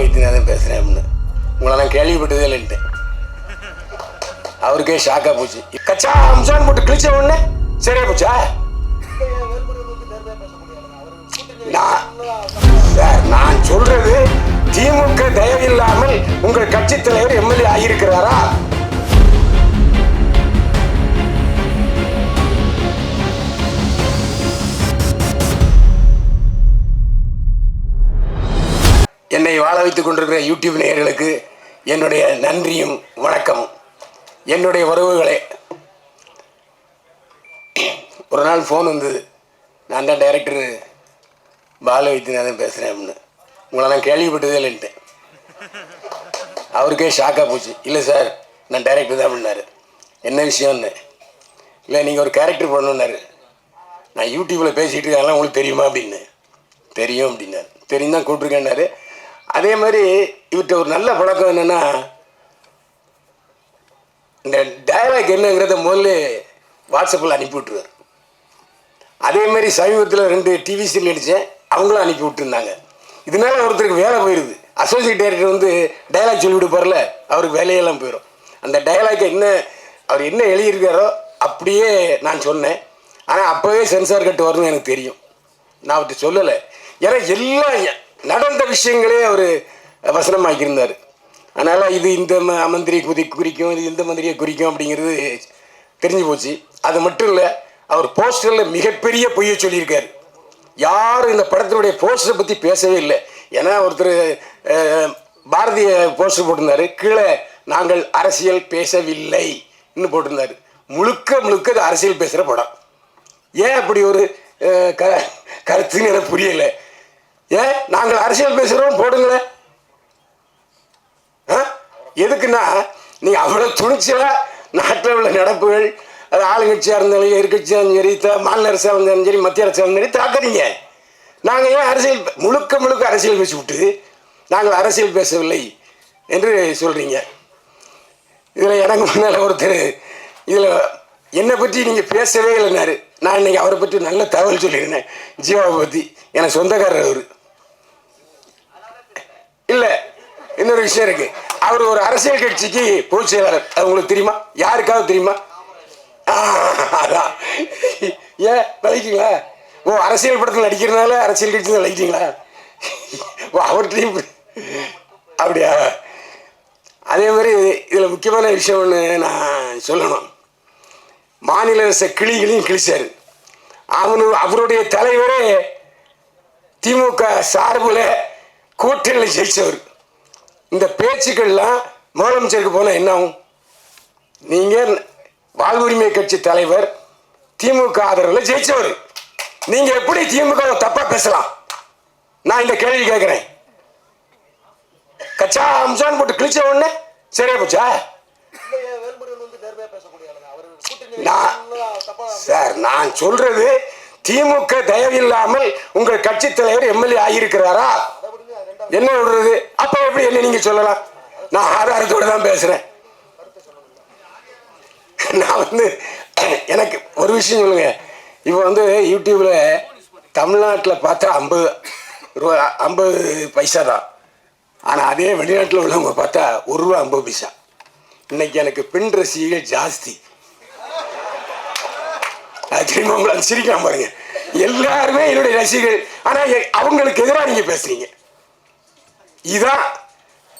வைத்தியநாதன் பேசுகிறேன் அப்படின்னு. உங்களை நான் கேள்விப்பட்டதே இல்லைன்ட்டு அவருக்கே ஷாக்காக போச்சு. கச்சா அம்சான் போட்டு கிழிச்ச உடனே சரியா போச்சா? நான் சார் நான் சொல்றது திமுக தயவில்லாமல் உங்கள் கட்சி தலைவர் எம்எல்ஏ ஆகியிருக்கிறாரா? வைத்துக் கொண்டிருக்கிற யூடியூப் நேயர்களுக்கு என்னுடைய நன்றியும் வணக்கமும். என்னுடைய உறவுகளே ஒரு நாள் ஃபோன் வந்தது. நான் தான் டைரக்டர் பால வைத்தியநாதன் பேசுகிறேன் அப்படின்னு. உங்களை நான் கேள்விப்பட்டதே இல்லைன்ட்டு அவருக்கே ஷாக்காக போச்சு. இல்லை சார் நான் டைரக்டர் தான் அப்படின்னாரு. என்ன விஷயம்னு? இல்லை நீங்கள் ஒரு கேரக்டர் பண்ணணுன்னாரு நான் யூடியூப்பில் பேசிகிட்டு இருக்கேன் உங்களுக்கு தெரியுமா? அப்படின்னு. தெரியும் அப்படின்னாரு. தெரியும் தான் கூப்பிட்ருக்கேன்னாரு அதே மாதிரி இவர்கிட்ட ஒரு நல்ல பழக்கம் என்னென்னா இந்த டயலாக் என்னங்கிறத முதல்ல வாட்ஸ்அப்பில் அனுப்பி விட்டுருவார். அதே மாதிரி சமீபத்தில் ரெண்டு டிவி சீரியல் நடித்தேன் அவங்களும் அனுப்பி விட்டுருந்தாங்க. இதனால ஒருத்தருக்கு வேலை போயிடுது அசோசியேட் டைரக்டர் வந்து டயலாக் சொல்லி விடுப்பார்ல அவருக்கு வேலையெல்லாம் போயிடும் அந்த டயலாக்கை என்ன அவர் என்ன எழுதியிருக்காரோ அப்படியே நான் சொன்னேன். ஆனால் அப்போவே சென்சார் கட்டு வரணும்னு எனக்கு தெரியும். நான் அவர்கிட்ட சொல்லலை. ஏன்னா எல்லாம் நடந்த விஷயங்களே அவர் வசனமாக்கியிருந்தார். அதனால் இது இந்த ம- மந்திரி குதி குறிக்கும் இது இந்த மந்திரியை குறிக்கும் அப்படிங்கிறது தெரிஞ்சு போச்சு. அது மட்டும் இல்லை அவர் போஸ்டரில் மிகப்பெரிய பொய்யை சொல்லியிருக்காரு. யாரும் இந்த படத்தினுடைய போஸ்டரை பற்றி பேசவே இல்லை. ஏன்னா ஒருத்தர் பாரதிய போஸ்டர் போட்டிருந்தாரு. கீழே நாங்கள் அரசியல் பேசவில்லை இன்னும் போட்டிருந்தாரு. முழுக்க முழுக்க அது அரசியல் பேசுகிற படம். ஏன் அப்படி ஒரு க கருத்துன்னு எனக்கு புரியலை. ஏன் நாங்கள் அரசியல் பேசுகிறோம் போடுங்களேன் ஆ? எதுக்குன்னா நீ அவ்வளோ துணிச்சலாக நாட்டில் உள்ள நடப்புகள் அது ஆளுங்கட்சியாக இருந்தாலும் எதிர்கட்சியாக இருந்தாலும் சரி மாநில அரசாக இருந்தாலும் சரி மத்திய அரசாக இருந்தாலும் சரி தாக்குறீங்க நாங்கள் ஏன் அரசியல் முழுக்க முழுக்க அரசியல் பேசி விட்டு நாங்கள் அரசியல் பேசவில்லை என்று சொல்கிறீங்க இதில் எனக்கு முன்னால் ஒருத்தர் இதில் என்னை பற்றி நீங்கள் பேசவே இல்லைனாரு நான் இன்னைக்கு அவரை பற்றி நல்ல தகவல் சொல்லியிருந்தேன். ஜீவாவை பற்றி எனக்கு சொந்தக்காரர் அவர். இல்லை இன்னொரு விஷயம் இருக்கு. அவர் ஒரு அரசியல் கட்சிக்கு பொதுச் செயலாளர். அது உங்களுக்கு தெரியுமா? யாருக்காவது தெரியுமா? அதான். ஏன்? விளைக்கிங்களா ஓ அரசியல் படத்தில் நடிக்கிறதுனால அரசியல் கட்சி விளைக்கிட்டீங்களா ஓ அவர்கிட்டையும் அப்படியா? அதே மாதிரி இதில் முக்கியமான விஷயம் ஒன்று நான் சொல்லணும். மாநில அரச கிளிகளையும் கிழிச்சார். அவனு அவருடைய தலைவரே திமுக சார்பில் கூட்டணியில் ஜெயிச்சவர். இந்த பேச்சுக்கள்லாம் முதலமைச்சருக்கு போனால் என்ன ஆகும்? நீங்கள் வாழ்வுரிமை கட்சி தலைவர் திமுக ஆதரவில் ஜெயிச்சவர். நீங்கள் எப்படி திமுக வை தப்பா பேசலாம்? நான் இந்த கேள்வி கேட்குறேன் கச்சா அம்சான் போட்டு கிழிச்ச உடனே சரியா போச்சா? சார் நான் சொல்றது திமுக தயவில்லாமல் உங்கள் கட்சி தலைவர் எம்எல்ஏ ஆகியிருக்கிறாரா? என்ன விடுறது? அப்ப எப்படி என்ன நீங்க சொல்லலாம்? நான் ஆதாரத்தோட தான் பேசுறேன். நான் வந்து எனக்கு ஒரு விஷயம் சொல்லுங்க. இப்போ வந்து யூடியூப்ல தமிழ்நாட்டில் பார்த்தா ஐம்பது ரூபா ஐம்பது பைசா தான். ஆனால் அதே வெளிநாட்டில் உள்ளவங்க பார்த்தா ஒரு ரூபா ஐம்பது பைசா. இன்னைக்கு எனக்கு பெண் ரசிகைகள் ஜாஸ்தி. அது உங்களை சிரிக்கலாம் பாருங்க. எல்லாருமே என்னுடைய ரசிகர்கள். ஆனால் எ- அவங்களுக்கு எதிராக நீங்கள் பேசுறீங்க. இதான்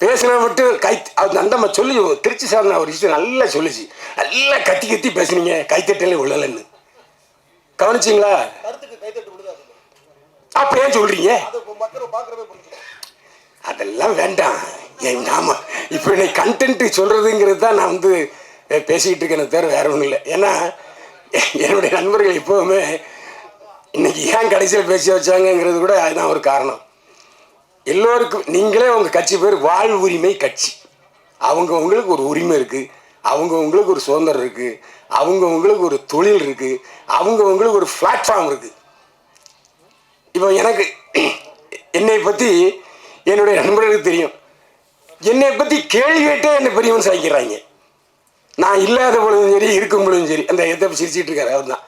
பேசினா மட்டும் கை அது நந்தம்மா சொல்லி திருச்சி சார் ஒரு விஷயம் நல்லா சொல்லுச்சு. நல்லா கத்தி கத்தி பேசுனீங்க கைத்தட்டலே உள்ளலன்னு கவனிச்சிங்களா? அப்ப ஏன் சொல்றீங்க? அதெல்லாம் வேண்டாம். ஏன் நாம இப்போ இன்னைக்கு கண்டென்ட் சொல்றதுங்கிறது தான் நான் வந்து பேசிக்கிட்டு இருக்கேன் தவிர வேற ஒன்றும் இல்லை. ஏன்னா என்னுடைய நண்பர்கள் எப்போவுமே இன்னைக்கு ஏன் கடைசியில் பேசி வச்சாங்கங்கிறது கூட அதுதான் ஒரு காரணம். எல்லோருக்கும் நீங்களே உங்கள் கட்சி பேர் வாழ் உரிமை கட்சி. அவங்க உங்களுக்கு ஒரு உரிமை இருக்குது அவங்க உங்களுக்கு ஒரு சுதந்திரம் இருக்குது அவங்க உங்களுக்கு ஒரு தொழில் இருக்குது அவங்க உங்களுக்கு ஒரு பிளாட்ஃபார்ம் இருக்குது இப்போ எனக்கு என்னை பற்றி என்னுடைய நண்பர்களுக்கு தெரியும். என்னை பற்றி கேள்வி கேட்டே என்னை பெரியவன் சாய்க்கிறாங்க. நான் இல்லாத பொழுதும் சரி இருக்கும் பொழுதும் சரி அந்த எதை சிரிச்சிட்டு இருக்காரு அவர் தான்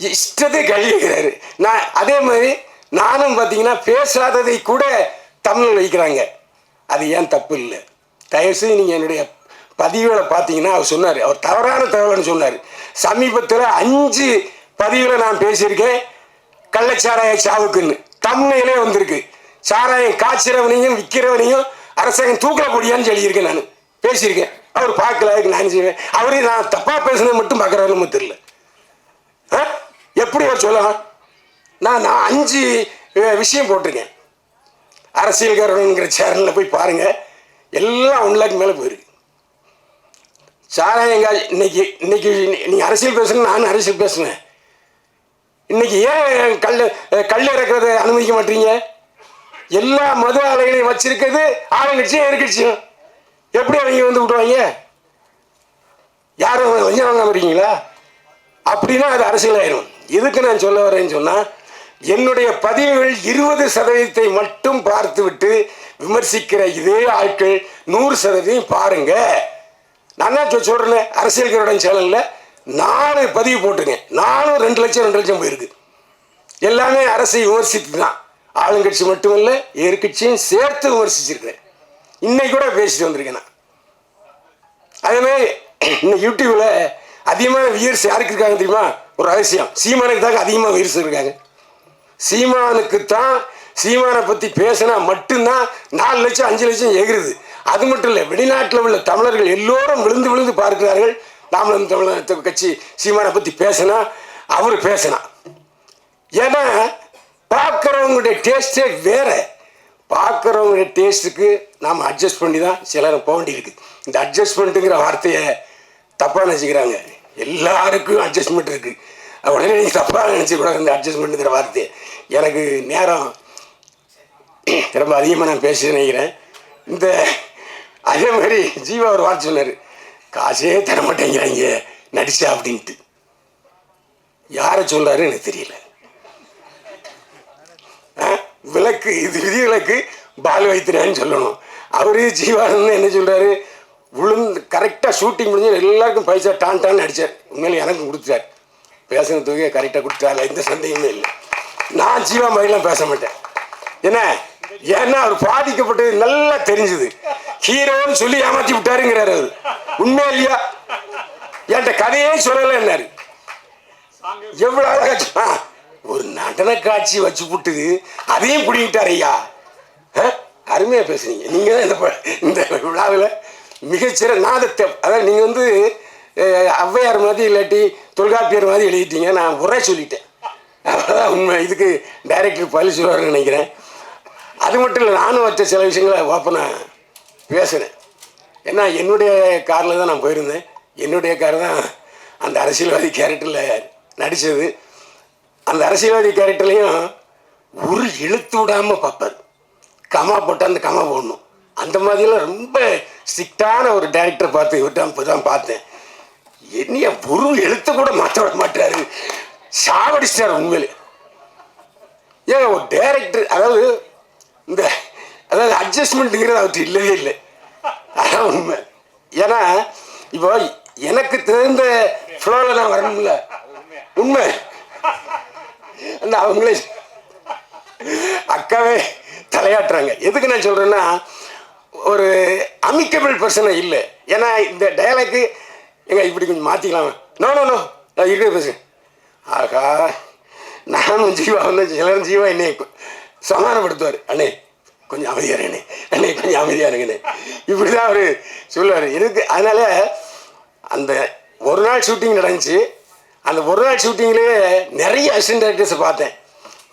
இஷ்டத்தை கேள்வி நான் அதே மாதிரி நானும் பார்த்தீங்கன்னா பேசாததை கூட தமிழில் வைக்கிறாங்க. அது ஏன் தப்பு இல்லை? தயவுசெய்து நீங்கள் என்னுடைய பதிவுகளை பார்த்தீங்கன்னா அவர் சொன்னார். அவர் தவறான தகவல்னு சொன்னார். சமீபத்தில் அஞ்சு பதிவில் நான் பேசியிருக்கேன். கள்ளச்சாராய சாவுக்குன்னு. தமிழிலே வந்திருக்கு. சாராயம் காய்ச்சிறவனையும் விற்கிறவனையும் அரசாங்கம் தூக்கில் போடியான்னு சொல்லியிருக்கேன் நான். பேசியிருக்கேன். அவர் பார்க்கல அதுக்கு நான் செய்வேன்? அவரையும் நான் தப்பாக பேசுனது மட்டும் பார்க்குறாருன்னு தெரியல ஆ? எப்படி அவர் சொல்லலாம்? நான் நான் அஞ்சு விஷயம் போட்டிருக்கேன். அரசியல்காரனுங்கிற சேனலில் போய் பாருங்கள் எல்லாம் ஒன் லேக் மேலே போயிருக்கு. சாராயங்கா இன்னைக்கு இன்னைக்கு நீ அரசியல் பேசுன நானும் அரசியல் பேசுவேன் இன்னைக்கு ஏன் கல் கல் இறக்குறத அனுமதிக்க மாட்டீங்க? எல்லா மது ஆலைகளையும் வச்சிருக்கிறது ஆளுங்கட்சியும் எதிர்கட்சியும். எப்படி அவங்க வந்து விட்டுவாங்க யாரும் கொஞ்சம் வாங்க வரீங்களா அப்படின்னா அது அரசியலாயிரும். எதுக்கு நான் சொல்ல வரேன்னு சொன்னால் என்னுடைய பதிவுகள் இருபது சதவீதத்தை மட்டும் பார்த்துவிட்டு விமர்சிக்கிற இதே ஆட்கள் நூறு சதவீதம் பாருங்க. நான் தான் சொ- அரசியல் கருடன் சேனலில் நாலு பதிவு போட்டுங்க. நானும் ரெண்டு லட்சம் ரெண்டு லட்சம் போயிருக்கு. எல்லாமே அரசை விமர்சித்து தான். ஆளுங்கட்சி மட்டுமல்ல எதிர்கட்சியும் சேர்த்து விமர்சிச்சிருக்கிறேன். இன்னைக்கு கூட பேசிட்டு வந்திருக்கேன் நான். அதே மாதிரி இந்த யூடியூப்ல அதிகமான வியூர்ஸ் யாருக்கு இருக்காங்க தெரியுமா? ஒரு ரகசியம். சீமானுக்கு தான் அதிகமாக வியூர்ஸ் இருக்காங்க. சீமானுக்கு தான் சீமானை பற்றி பேசினா மட்டும்தான் நாலு லட்சம் அஞ்சு லட்சம் எகிருது அது மட்டும் இல்லை வெளிநாட்டில் உள்ள தமிழர்கள் எல்லோரும் விழுந்து விழுந்து பார்க்கிறார்கள். நாமளும் தமிழர் கட்சி சீமானை பற்றி பேசினா அவர் பேசினா. ஏன்னா பார்க்குறவங்களுடைய டேஸ்டே வேற. பார்க்குறவங்களுடைய டேஸ்ட்டுக்கு நாம் அட்ஜஸ்ட் பண்ணி தான் சிலரும் போக வேண்டியிருக்கு இந்த அட்ஜஸ்ட்மெண்ட்டுங்கிற வார்த்தையை தப்பாக நினச்சிக்கிறாங்க. எல்லாருக்கும் அட்ஜஸ்ட்மெண்ட் இருக்குது உடனே நீங்கள் தப்பாக நினச்சிக்கூடாது இந்த அட்ஜஸ்ட்மெண்ட்டுங்கிற வார்த்தை. எனக்கு நேரம் ரொம்ப அதிகமாக நான் பேச நினைக்கிறேன். இந்த அதே மாதிரி ஜீவா ஒரு வார்த்தை சொன்னார். காசே தர மாட்டேங்கிறாங்க நடிச்சா அப்படின்ட்டு. யாரை சொல்கிறாரு எனக்கு தெரியல. ஆ? விளக்கு இது விதி விளக்கு பால் வைத்திரான்னு சொல்லணும். அவரு ஜீவானந்த் என்ன சொல்கிறாரு விழுந்து கரெக்டாக ஷூட்டிங் முடிஞ்சு எல்லாருக்கும் பைசா டான் டான் அடித்தார் உண்மையில எனக்கும் கொடுத்தார் பேசின தொகையை கரெக்டாக கொடுத்தால எந்த சந்தேகமே இல்லை. நான் ஜீவா மாதிரிலாம் பேச மாட்டேன். என்ன? ஏன்னா அவர் பாதிக்கப்பட்டது நல்லா தெரிஞ்சுது. ஹீரோன்னு சொல்லி ஏமாற்றி விட்டாருங்கிறாரு அவர். உண்மையா இல்லையா? என்கிட்ட கதையே சொல்லலைன்னாரு எவ்வளவு அழகா ஒரு நடன காட்சி வச்சு புட்டு அதையும் பிடிக்கிட்டார் ஐயா. ஆ, அருமையா பேசுனீங்க. நீங்க தான் இந்த ப- இந்த விழாவில் மிகச்சிற நாதத்தை அதாவது நீங்கள் வந்து ஔவையார் மாதிரி இல்லாட்டி தொல்காப்பியர் மாதிரி எழுதிட்டீங்க நான் உரை சொல்லிட்டேன். அவ்வளோதான் உண்மை. இதுக்கு டைரக்டர் பள்ளி சொல்லுவாருன்னு நினைக்கிறேன். அது மட்டும் இல்லை நானும் வச்ச சில விஷயங்களை ஓப்பனாக பேசினேன். ஏன்னா என்னுடைய காரில் தான் நான் போயிருந்தேன். என்னுடைய கார் தான் அந்த அரசியல்வாதி கேரக்டரில் நடித்தது அந்த அரசியல்வாதி கேரக்டர்லையும் ஒரு எழுத்து விடாமல் பார்ப்பார். கமா போட்டால் அந்த கமா போடணும். அந்த மாதிரிலாம் ரொம்ப ஸ்ட்ரிக்டான ஒரு டேரக்டரை பார்த்து இவர்தான் இப்போ தான் பார்த்தேன். என்னைய ஒரு எழுத்து கூட மாற்ற விட மாட்டாரு. சாவடிச்சிட்டார் உண்மையிலே. ஏன் ஒரு டேரக்டர் அதாவது இந்த அதாவது அட்ஜஸ்ட்மெண்ட்டுங்கிறது அவர்கிட்ட இல்லவே இல்லை. அதான் உண்மை. ஏன்னா இப்போ எனக்கு தெரிந்த ஃப்ளோவில் தான் வரணும்ல. உண்மை. அந்த அவங்களே அக்காவே தலையாட்டுறாங்க. எதுக்கு நான் சொல்கிறேன்னா ஒரு அமிக்கபிள் பர்சனை இல்லை. ஏன்னா இந்த டயலாக்கு எங்க இப்படி கொஞ்சம் மாற்றிக்கலாமா நோ நோ நோ நான் இருக்கிற பேசுகிறேன் ஆகா நானும் ஜீவா வந்து சிலரும் ஜீவா என்னை சமாதானப்படுத்துவார். அண்ணே கொஞ்சம் அமைதியாக இருங்கண்ணே. அண்ணே கொஞ்சம் அமைதியாக இருங்கண்ணே. இப்படி தான் அவர் சொல்லுவார். இருக்கு அதனால் அந்த ஒரு நாள் ஷூட்டிங் நடந்துச்சு. அந்த ஒரு நாள் ஷூட்டிங்லேயே நிறைய அசிஸ்டன்ட் டேரக்டர்ஸை பார்த்தேன்.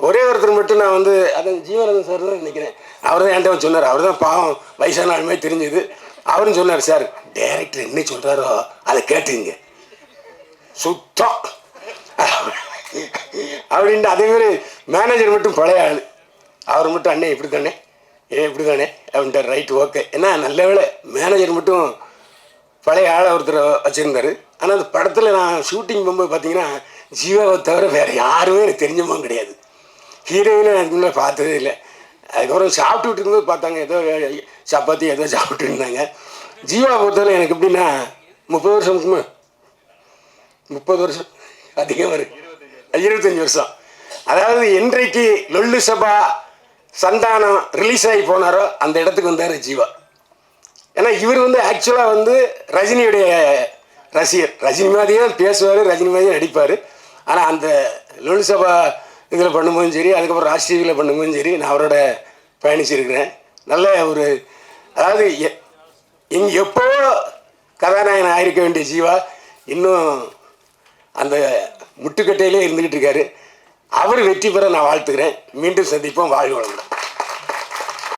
ஒரே ஒருத்தர் மட்டும் நான் வந்து அதான் ஜீவரதன் சார் தான் நினைக்கிறேன். அவர் தான் என்கிட்ட சொன்னார். அவர் தான் பாவம் வயசான ஆளுமே தெரிஞ்சது. அவரும் சொன்னார் சார் டைரக்டர் என்ன சொல்கிறாரோ அதை கேட்டுங்க. சுத்தம். அப்படின்ட்டு அதே மாதிரி மேனேஜர் மட்டும் பழைய ஆள். அவர் மட்டும் அண்ணே இப்படி தானே ஏ இப்படி தானே அப்படின்ட்டு ரைட் ஓகே ஏன்னா நல்ல வேலை மேனேஜர் மட்டும் பழைய ஆளை ஒருத்தர் வச்சுருந்தாரு. ஆனால் அந்த படத்தில் நான் ஷூட்டிங் போகும்போது பார்த்தீங்கன்னா ஜீவாவை தவிர வேறு யாருமே எனக்கு தெரிஞ்சமும் கிடையாது. ஹீரோயினை நான் இதுக்கு முன்னாடி பார்த்ததே இல்லை. அதுக்கப்புறம் சாப்பிட்டுட்டு இருந்தது பார்த்தாங்க ஏதோ சப்பாத்தி ஏதோ சாப்பிட்டு இருந்தாங்க. ஜீவா பொறுத்தவரை எனக்கு எப்படின்னா முப்பது வருஷம் முப்பது வருஷம் அதிகம் வரும். இருபத்தஞ்சி வருஷம். அதாவது இன்றைக்கு லொல்லு சபா சந்தானம் ரிலீஸ் ஆகி போனாரோ அந்த இடத்துக்கு வந்தார் ஜீவா. ஏன்னா இவர் வந்து ஆக்சுவலாக வந்து ரஜினியுடைய ரசிகர். ரஜினி மாதிரியே பேசுவார் ரஜினி மாதிரியே நடிப்பார். ஆனால் அந்த லோனிசபா இதில் பண்ணும்போதும் சரி அதுக்கப்புறம் ராஜ் டிவியில் பண்ணும்போதும் சரி நான் அவரோட பயணிச்சிருக்கிறேன். நல்ல ஒரு அதாவது எ- எப்போ கதாநாயகன் ஆயிருக்க வேண்டிய ஜீவா இன்னும் அந்த முட்டுக்கட்டையிலே இருந்துக்கிட்டு இருக்காரு. அவர் வெற்றி பெற நான் வாழ்த்துக்கிறேன். மீண்டும் சந்திப்போம். வாழ்க வளமுடன்.